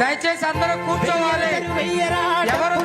దయచేసి అందరూ కూర్చోవాలి. ఎవరు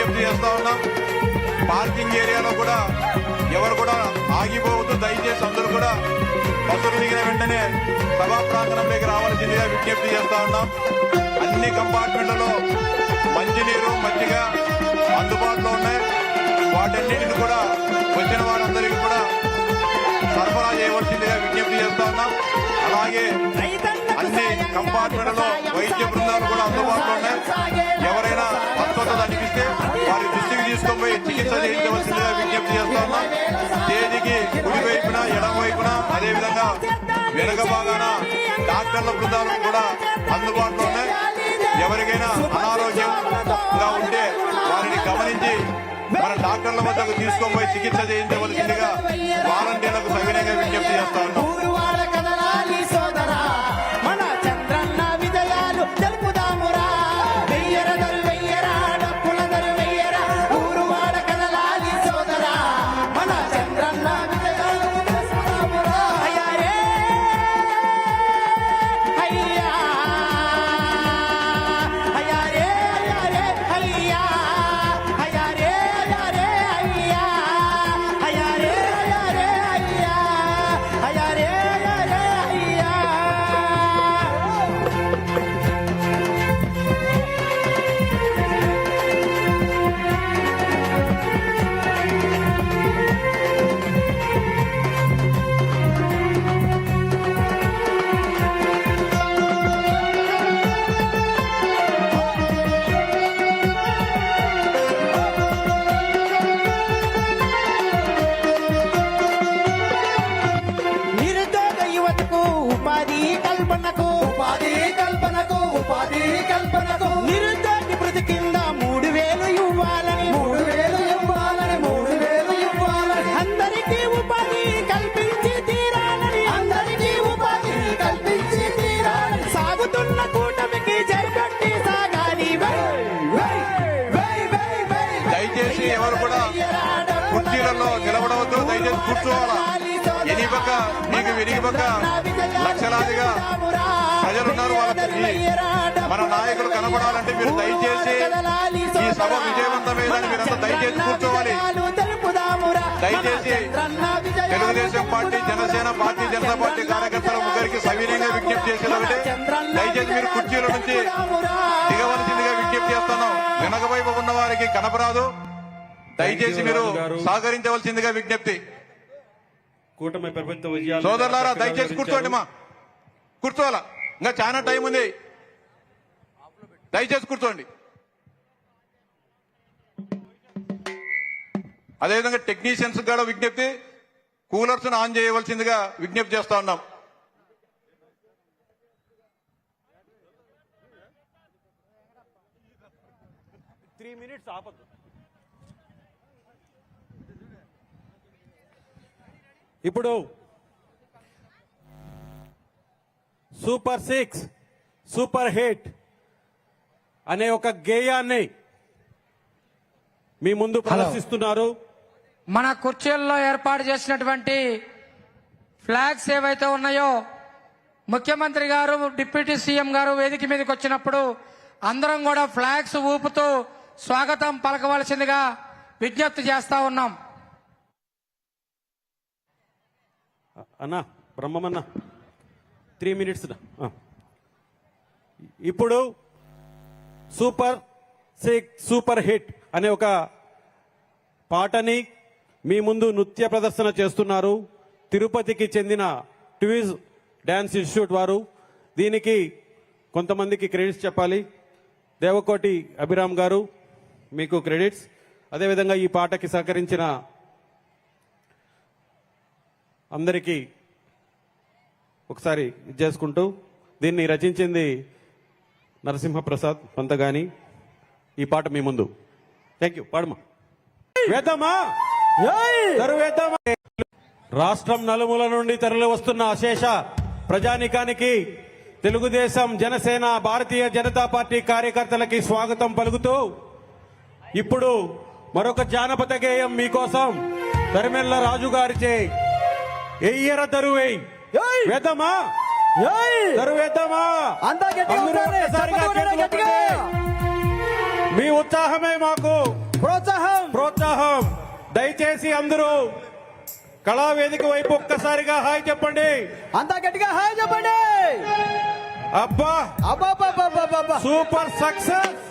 విజ్ఞప్తి చేస్తా ఉన్నాం. పార్కింగ్ ఏరియాలో కూడా ఎవరు కూడా ఆగిపోవద్దు. దయచేసి అందరూ కూడా బస్సులు దిగిన వెంటనే సభా ప్రాంగణంలోకి రావాల్సిందిగా విజ్ఞప్తి చేస్తా ఉన్నాం. అన్ని కంపార్ట్మెంట్లలో మంచినీరు మజ్జిగ అందుబాటులో ఉన్నాయి. వాటన్నిటిని కూడా వచ్చిన వారందరికీ కూడా సరఫరా చేయవలసిందిగా విజ్ఞప్తి చేస్తా ఉన్నాం. అలాగే అన్ని కంపార్ట్మెంట్లలో వైద్య బృందాలు కూడా అందుబాటులో ఉన్నాయి. చికిత్స చేయించవలసిందిగా విజ్ఞప్తి చేస్తా ఉన్నాం తేదీకి కుడి వైపున ఎడమ వైపున అదేవిధంగా వెనుక భాగాన డాక్టర్ల బృందాలు కూడా అందుబాటులో ఉన్నాయి. ఎవరికైనా అనారోగ్యంగా ఉంటే వారిని గమనించి మన డాక్టర్ల వద్దకు తీసుకొని పోయి చికిత్స చేయించవలసిందిగా వాలంటీర్లకు సవినయంగా విజ్ఞప్తి చేస్తా ఉన్నాం. కల్పనకు ఉపాధి కల్పనకు ఉపాధి కల్పనకు. నిరుద్యోగి మృతి కింద మూడు వేలు ఇవ్వాలని. మూడు వేలు ఇవ్వాలని మూడు వేలు ఇవ్వాలని. అందరికీ ఉపాధి కల్పించి తీరాలని. అందరికీ ఉపాధి కల్పించి తీరాలి సాగుతున్న కూటమికి జరిగట్టి సాగాలి. వెయ్, వెయ్, వెయ్, వెయ్. దయచేసి ఎవరు కూడా కుర్చీలలో నిలబడవద్దు. దయచేసి కూర్చోవాలా? ఎని పక్క నీకు వెనిగి పక్క లక్షలాదిగా ప్రజలున్నారు వాళ్ళకి మన నాయకులు కనబడాలంటే మీరు దయచేసి ఈ సభ విజయవంతమేదని మీరంతా దయచేసి కూర్చోవాలి. దయచేసి Telugu Desam party Janasena party Janata party కార్యకర్తల ముగ్గురికి సవినయంగా విజ్ఞప్తి చేసేదంటే దయచేసి మీరు కుర్చీల నుంచి దిగవలసిందిగా విజ్ఞప్తి చేస్తున్నాం. వెనక వైపు ఉన్న వారికి కనపరాదు. దయచేసి మీరు సహకరించవలసిందిగా విజ్ఞప్తి. కూటమి ప్రభుత్వ విజయాలు సోదరులారా దయచేసి కూర్చోండి మా. కూర్చోవాలా? ఇంకా చాలా టైం ఉంది. దయచేసి కూర్చోండి. అదేవిధంగా టెక్నీషియన్స్ కూడా విజ్ఞప్తి. కూలర్స్ ఆన్ చేయవలసిందిగా విజ్ఞప్తి చేస్తా ఉన్నాం. త్రీ మినిట్స్ ఆపద్దు. ఇప్పుడు సూపర్ సిక్స్ సూపర్ హిట్ అనే ఒక గేయాన్ని మీ ముందు ప్రదర్శిస్తున్నారు. మన కుర్చీల్లో ఏర్పాటు చేసినటువంటి ఫ్లాగ్స్ ఏవైతే ఉన్నాయో ముఖ్యమంత్రి గారు డిప్యూటీ సీఎం గారు వేదిక మీదకి వచ్చినప్పుడు అందరం కూడా ఫ్లాగ్స్ ఊపుతూ స్వాగతం పలకవలసిందిగా విజ్ఞప్తి చేస్తా ఉన్నాం. అన్నా బ్రహ్మమన్న త్రీ మినిట్స్ ఇప్పుడు సూపర్ సిక్స్ సూపర్ హిట్ అనే ఒక పాటని మీ ముందు నృత్య ప్రదర్శన చేస్తున్నారు. తిరుపతికి చెందిన ట్విజ్ డ్యాన్స్ ఇన్స్టిట్యూట్ వారు. దీనికి కొంతమందికి క్రెడిట్స్ చెప్పాలి. దేవకోటి అభిరామ్ గారు మీకు క్రెడిట్స్. అదేవిధంగా ఈ పాటకి సహకరించిన అందరికీ ఒకసారి ఇది చేసుకుంటూ దీన్ని రచించింది నరసింహప్రసాద్ పంతగాని. ఈ పాట మీ ముందు. థ్యాంక్ యూ పాడమా? వేద్దామా? రాష్ట్రం నలుమూల నుండి తరలి వస్తున్న అశేష ప్రజానికానికి తెలుగుదేశం జనసేన భారతీయ జనతా పార్టీ కార్యకర్తలకి స్వాగతం పలుకుతూ ఇప్పుడు మరొక జానపద గేయం మీకోసం తరిమెల్ల రాజు గారిచే ఎయ్యర దరువై వేద్దామా? దరువేద్దామా. మీ ఉత్సాహమే మాకు. ప్రోత్సాహం. ప్రోత్సాహం. దయచేసి అందరూ కళావేదిక వైపు ఒక్కసారిగా హాయ్ చెప్పండి. అంతా గట్టిగా హాయ్ చెప్పండి. అబ్బా! అబ్బాబ్బాబ్బాబ్బా సూపర్ సక్సెస్!